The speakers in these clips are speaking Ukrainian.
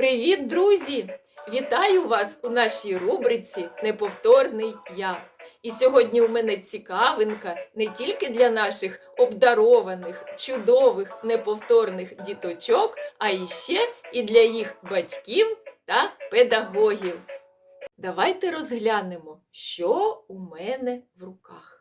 Привіт, друзі! Вітаю вас у нашій рубриці Неповторний я. І сьогодні у мене цікавинка не тільки для наших обдарованих, чудових, неповторних діточок, а іще і для їх батьків та педагогів. Давайте розглянемо, що у мене в руках.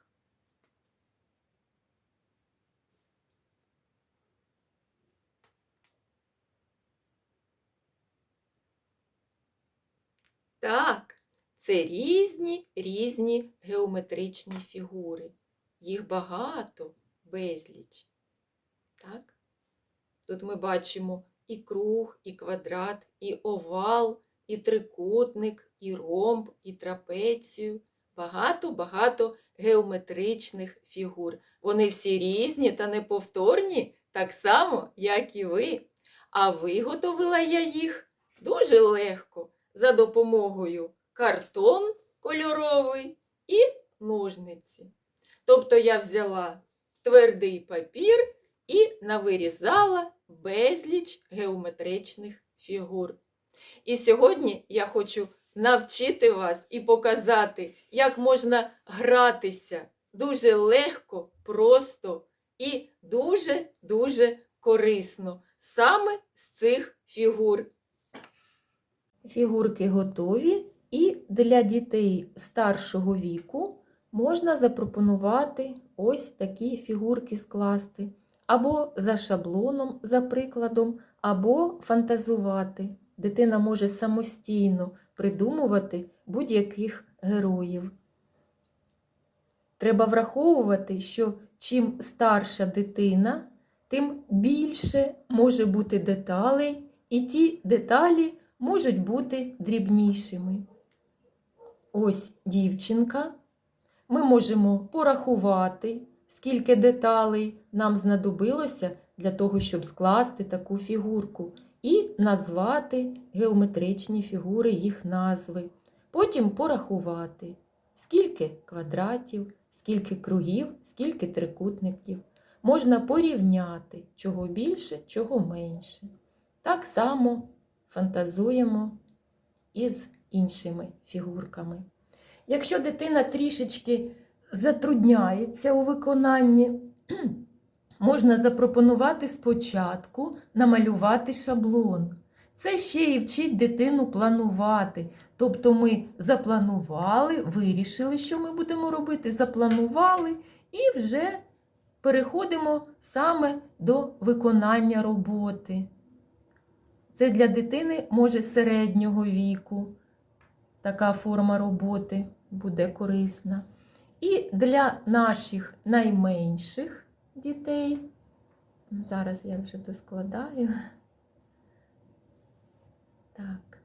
Так, це різні різні геометричні фігури. Їх багато, безліч. Так? Тут ми бачимо і круг, і квадрат, і овал, і трикутник, і ромб, і трапецію. Багато-багато геометричних фігур. Вони всі різні та неповторні, так само, як і ви. А виготовила я їх дуже легко за допомогою картон кольоровий і ножниці. Тобто я взяла твердий папір і навирізала безліч геометричних фігур. І сьогодні я хочу навчити вас і показати, як можна гратися дуже легко, просто і дуже-дуже корисно саме з цих фігур. Фігурки готові, і для дітей старшого віку можна запропонувати ось такі фігурки скласти, або за шаблоном, за прикладом, або фантазувати. Дитина може самостійно придумувати будь-яких героїв. Треба враховувати, що чим старша дитина, тим більше може бути деталей, і ті деталі можуть бути дрібнішими. Ось дівчинка. Ми можемо порахувати, скільки деталей нам знадобилося для того, щоб скласти таку фігурку, і назвати геометричні фігури їх назви. Потім порахувати, скільки квадратів, скільки кругів, скільки трикутників. Можна порівняти, чого більше, чого менше. Так само фантазуємо із іншими фігурками. Якщо дитина трішечки затрудняється у виконанні, можна запропонувати спочатку намалювати шаблон. Це ще і вчить дитину планувати. Тобто ми запланували, вирішили, що ми будемо робити, запланували і вже переходимо саме до виконання роботи. Це для дитини може середнього віку. Така форма роботи буде корисна. І для наших найменших дітей, зараз я вже доскладаю. Так.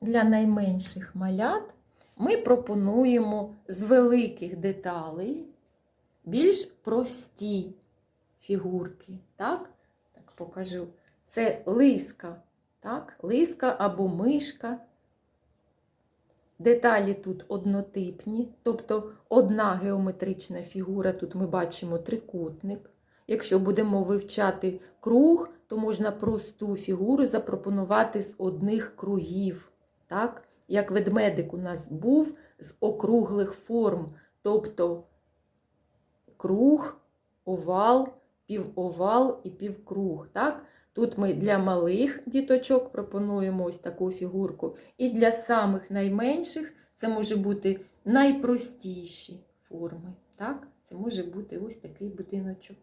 Для найменших малят ми пропонуємо з великих деталей більш прості фігурки. Так? Так покажу. Це лиска, так? лиска або мишка. Деталі тут однотипні, тобто одна геометрична фігура, тут ми бачимо трикутник. Якщо будемо вивчати круг, то можна просту фігуру запропонувати з одних кругів. Так? Як ведмедик у нас був з округлих форм, тобто круг, овал, півовал і півкруг. Так? Тут ми для малих діточок пропонуємо ось таку фігурку. І для самих найменших це може бути найпростіші форми. Так? Це може бути ось такий будиночок.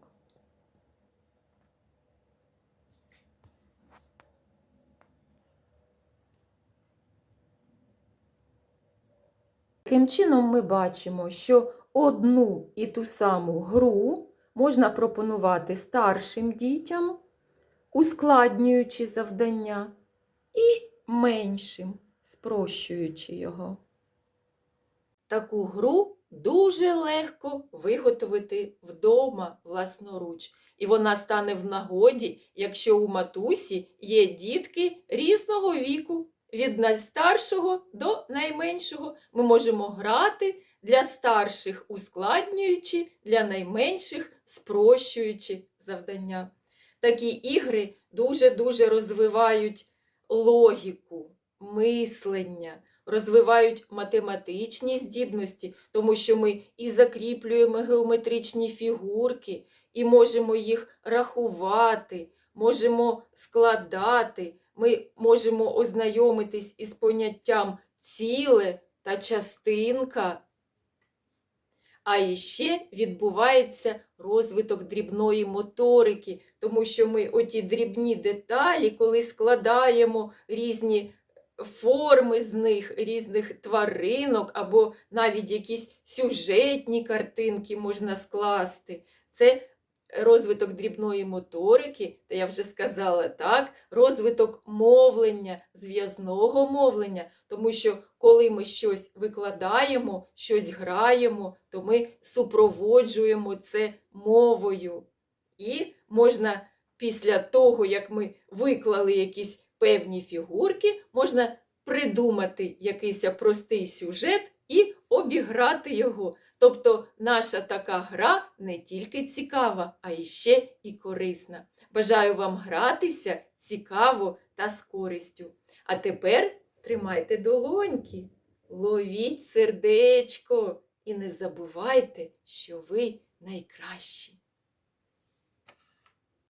Таким чином ми бачимо, що одну і ту саму гру можна пропонувати старшим дітям, ускладнюючи завдання, і меншим, спрощуючи його. Таку гру дуже легко виготовити вдома власноруч. І вона стане в нагоді, якщо у матусі є дітки різного віку. Від найстаршого до найменшого ми можемо грати для старших ускладнюючи, для найменших спрощуючи завдання. Такі ігри дуже-дуже розвивають логіку, мислення, розвивають математичні здібності, тому що ми і закріплюємо геометричні фігурки, і можемо їх рахувати, можемо складати, ми можемо ознайомитись із поняттям ціле та частинка. А іще відбувається розвиток дрібної моторики, тому що ми оті дрібні деталі, коли складаємо різні форми з них, різних тваринок, або навіть якісь сюжетні картинки можна скласти. Це розвиток дрібної моторики, та я вже сказала так, розвиток мовлення, зв'язного мовлення, тому що коли ми щось викладаємо, щось граємо, то ми супроводжуємо це мовою. І можна після того, як ми виклали якісь певні фігурки, можна придумати якийсь простий сюжет і обіграти його. Тобто наша така гра не тільки цікава, а іще і корисна. Бажаю вам гратися цікаво та з користю. А тепер тримайте долоньки, ловіть сердечко і не забувайте, що ви найкращі.